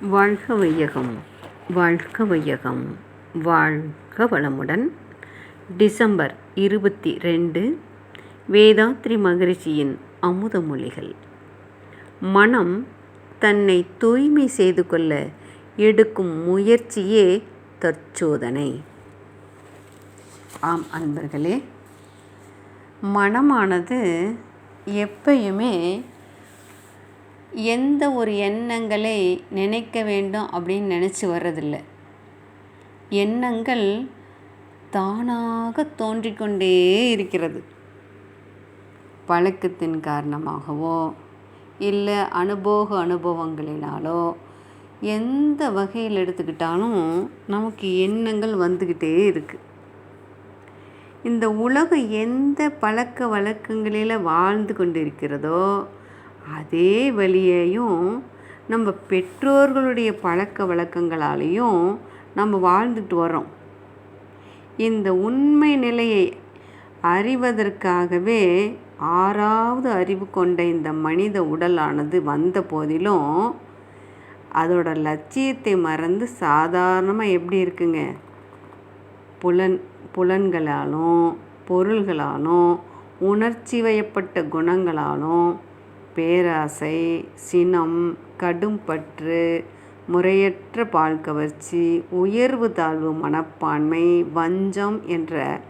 வாழ்க வையகம் வாழ்க வையகம் வாழ்க வளமுடன் டிசம்பர் இருபத்தி ரெண்டு வேதாத்ரி மகிழ்ச்சியின் அமுத மொழிகள் மனம் தன்னை தூய்மை செய்து கொள்ள எடுக்கும் முயற்சியே தற்சோதனை. ஆம் அன்பர்களே மனமானது எப்பயுமே எந்த ஒரு எண்ணங்களை நினைக்க வேண்டும் அப்படின்னு நினச்சி வர்றதில்லை. எண்ணங்கள் தானாக தோன்றிக்கொண்டே இருக்கிறது. பழக்கத்தின் காரணமாகவோ இல்லை அனுபோக அனுபவங்களினாலோ எந்த வகையில் எடுத்துக்கிட்டாலும் நமக்கு எண்ணங்கள் வந்துக்கிட்டே இருக்குது இந்த உலகம் எந்த பழக்க வழக்கங்களில் வாழ்ந்து கொண்டிருக்கிறதோ அதே வழியையும் நம்ம பெற்றோர்களுடைய பழக்க வழக்கங்களாலேயும் நம்ம வாழ்ந்துட்டு வரோம் இந்த உண்மை நிலையை அறிவதற்காகவே ஆறாவது அறிவு கொண்ட இந்த மனித உடலானது வந்த போதிலும் அதோட லட்சியத்தை மறந்து சாதாரணமாக எப்படி இருக்குங்க? புலன் புலன்களாலும் பொருள்களாலும் உணர்ச்சி வயப்பட்ட குணங்களாலும் பேராசை சினம் கடும்பற்று முறையற்ற பால் கவர்ச்சி உயர்வு தாழ்வு மனப்பான்மை வஞ்சம் என்ற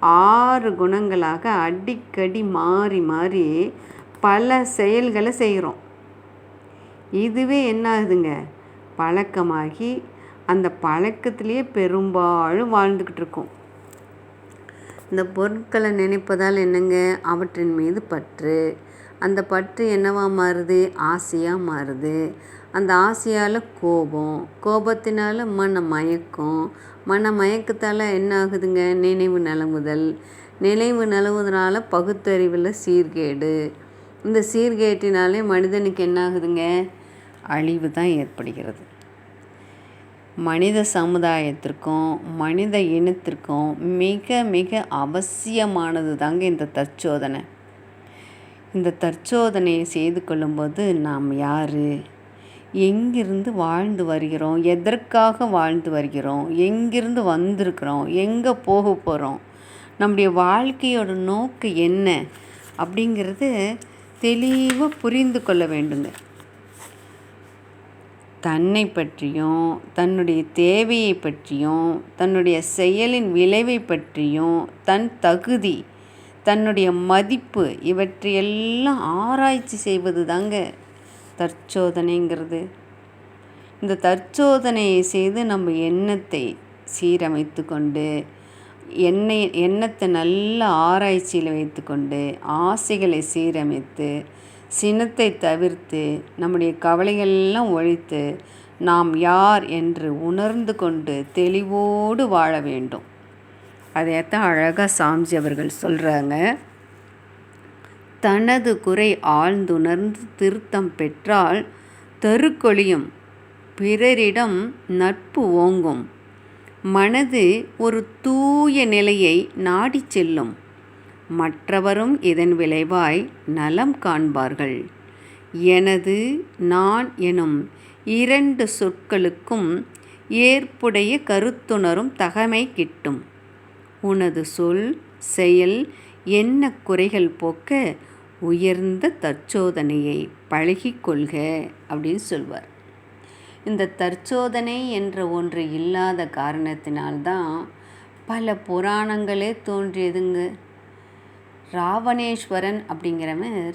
ஆறு குணங்களாக அடிக்கடி மாறி மாறி பல செயல்களை செய்கிறோம். இதுவே என்ன ஆகுதுங்க பழக்கமாகி அந்த பழக்கத்திலேயே பெரும்பாலும் வாழ்ந்துக்கிட்டு இருக்கோம். இந்த பொருட்களை நினைப்பதால் என்னங்க? அவற்றின் மீது பற்று. அந்த பற்று என்னவாக மாறுது? ஆசையாக மாறுது. அந்த ஆசையால் கோபம். கோபத்தினால் மன மயக்கம். மன மயக்கத்தால் என்ன ஆகுதுங்க? நினைவு நலவுதல் நினைவு நலவுதனால பகுத்தறிவில் சீர்கேடு. இந்த சீர்கேட்டினாலே மனிதனுக்கு என்ன ஆகுதுங்க? அழிவு தான் ஏற்படுகிறது. மனித சமுதாயத்திற்கும் மனித இனத்திற்கும் மிக மிக அவசியமானது தாங்க இந்த தற்சோதனை. இந்த தற்சோதனையை செய்து கொள்ளும்போது நாம் யார்? எங்கிருந்து வாழ்ந்து வருகிறோம்? எதற்காக வாழ்ந்து வருகிறோம்? எங்கிருந்து வந்திருக்கிறோம்? எங்கே போக போகிறோம் நம்முடைய வாழ்க்கையோட நோக்கு என்ன? அப்படிங்கிறது தெளிவாக புரிந்து கொள்ள வேண்டுங்க. தன்னை பற்றியும் தன்னுடைய தேவையை பற்றியும் தன்னுடைய செயலின் விளைவை பற்றியும் தன் தகுதி தன்னுடைய மதிப்பு இவற்றையெல்லாம் ஆராய்ச்சி செய்வது தாங்க தற்சோதனைங்கிறது. இந்த தற்சோதனையை செய்து நம்ம எண்ணத்தை சீரமைத்து கொண்டு எண்ணெய் எண்ணத்தை நல்ல ஆராய்ச்சியில் வைத்துக்கொண்டு ஆசைகளை சீரமைத்து சினத்தை தவிர்த்து நம்முடைய கவலைகளெல்லாம் ஒழித்து நாம் யார் என்று உணர்ந்து கொண்டு தெளிவோடு வாழ வேண்டும். அதைத்தான் அழகாக சாம்ஜி அவர்கள் சொல்கிறாங்க தனது குறை ஆழ்ந்துணர்ந்து திருத்தம் பெற்றால் தருக்கொழியும் பிறரிடம் நட்பு ஓங்கும். மனது ஒரு தூய நிலையை நாடி செல்லும். மற்றவரும் இதன் விளைவாய் நலம் காண்பார்கள். எனது நான் எனும் இரண்டு சொற்களுக்கும் ஏற்புடைய கருத்துணரும் தகமை கிட்டும். உனது சொல் செயல் என்ன குறைகள் போக்க உயர்ந்த தற்சோதனையை பழகிக்கொள்க அப்படின்னு சொல்வார். இந்த தற்சோதனை என்ற ஒன்று இல்லாத காரணத்தினால்தான் பல புராணங்களே தோன்றியதுங்க. ராவணேஸ்வரன் அப்படிங்கிறவர்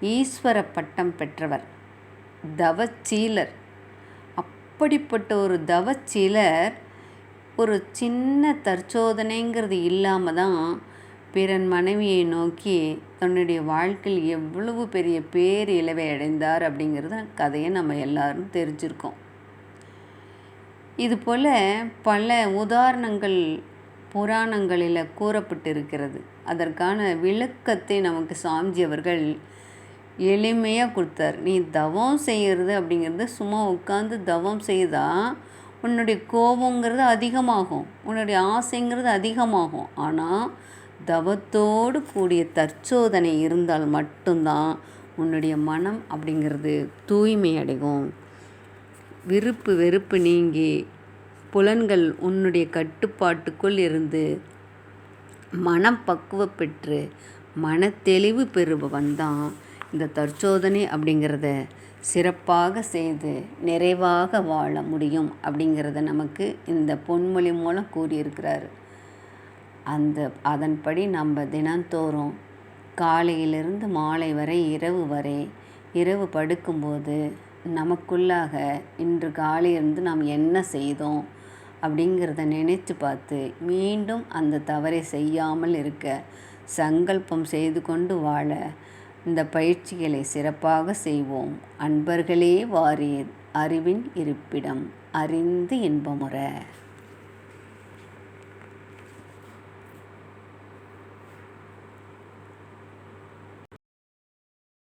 ஈஸ்வர பட்டம் பெற்றவர். தவச்சீலர். அப்படிப்பட்ட ஒரு தவச்சீலர் ஒரு சின்ன தற்சோதனைங்கிறது இல்லாமல் தான் பிறன் மனைவியை நோக்கி தன்னுடைய வாழ்க்கையில் எவ்வளவு பெரிய பேர் இழவை அடைந்தார் அப்படிங்கிறத கதையை நம்ம எல்லாரும் தெரிஞ்சிருக்கோம். இதுபோல் பல உதாரணங்கள் புராணங்களில் கூறப்பட்டிருக்கிறது. அதற்கான விளக்கத்தை நமக்கு சாமிஜி அவர்கள் எளிமையாக கொடுத்தார். நீ தவம் செய்கிறது அப்படிங்கிறது சும்மா உட்காந்து தவம் செய்தால் உன்னுடைய கோபங்கிறது அதிகமாகும். உன்னுடைய ஆசைங்கிறது அதிகமாகும். ஆனால் தவத்தோடு கூடிய தற்சோதனை இருந்தால் மட்டும்தான் உன்னுடைய மனம் அப்படிங்கிறது தூய்மை அடையும் விருப்பு வெறுப்பு நீங்கி புலன்கள் உன்னுடைய கட்டுப்பாட்டுக்குள் இருந்து மனம் பக்குவப்பெற்று மனத்தெளிவு பெறுபவன் தான் இந்த தற்சோதனை அப்படிங்கிறத சிறப்பாக செய்து நிறைவாக வாழ முடியும் அப்படிங்கிறத நமக்கு இந்த பொன்மொழி மூலம் கூறியிருக்கிறாரு. அந்த அதன்படி நம்ம தினந்தோறும் காலையிலிருந்து மாலை வரை இரவு வரை இரவு படுக்கும்போது நமக்குள்ளாக இன்று காலையிலிருந்து நாம் என்ன செய்தோம்? அப்படிங்கிறத நினைத்து பார்த்து மீண்டும் அந்த தவறை செய்யாமல் இருக்க சங்கல்பம் செய்து கொண்டு வாழ இந்த பயிற்சிகளை சிறப்பாக செய்வோம். அன்பர்களே வாரீர் அறிவின் இருப்பிடம். அறிந்து இன்பமுற.